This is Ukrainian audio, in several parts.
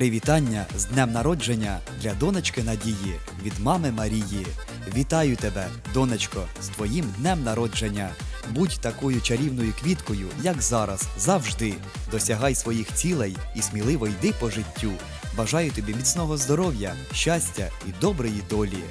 Привітання з днем народження для донечки Надії від мами Марії. Вітаю тебе, донечко, з твоїм днем народження. Будь такою чарівною квіткою, як зараз, завжди. Досягай своїх цілей і сміливо йди по життю. Бажаю тобі міцного здоров'я, щастя і доброї долі.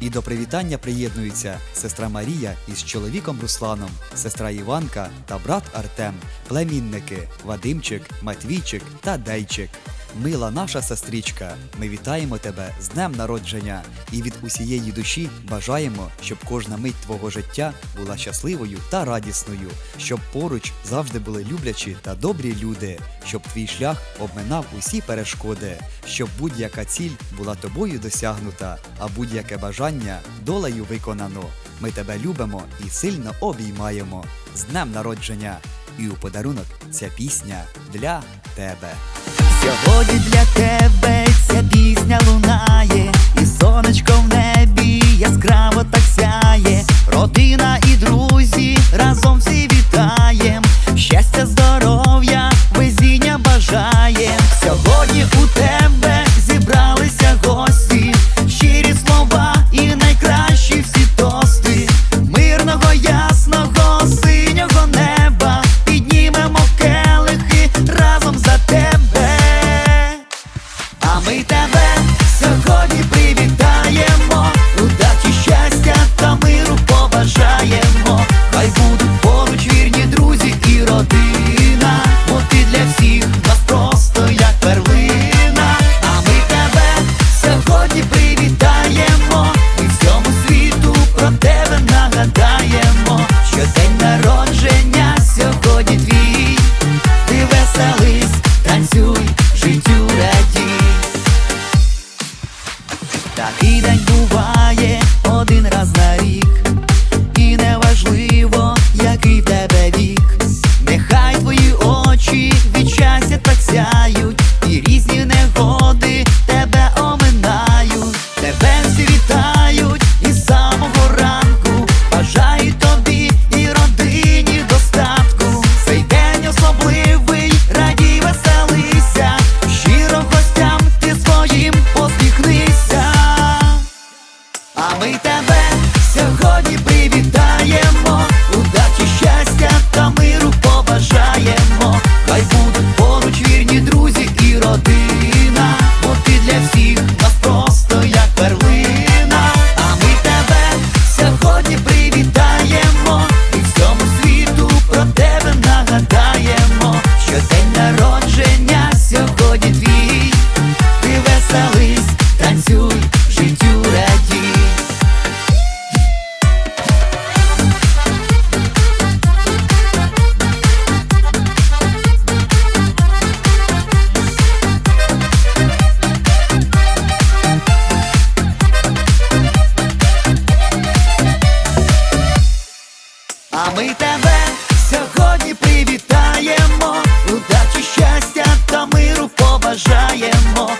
І до привітання приєднуються сестра Марія із чоловіком Русланом, сестра Іванка та брат Артем, племінники Вадимчик, Матвійчик та Дейчик. Мила наша сестричка, ми вітаємо тебе з днем народження і від усієї душі бажаємо, щоб кожна мить твого життя була щасливою та радісною, щоб поруч завжди були люблячі та добрі люди, щоб твій шлях обминав усі перешкоди, щоб будь-яка ціль була тобою досягнута, а будь-яке бажання долею виконано. Ми тебе любимо і сильно обіймаємо. З днем народження! І у подарунок ця пісня для тебе. Сьогодні для тебе ця пісня лунає, і сонечко в небі яскраво так сяє. Родина танцюй, А ми тебе сьогодні привітаємо, удачі щастя та миру побажаємо.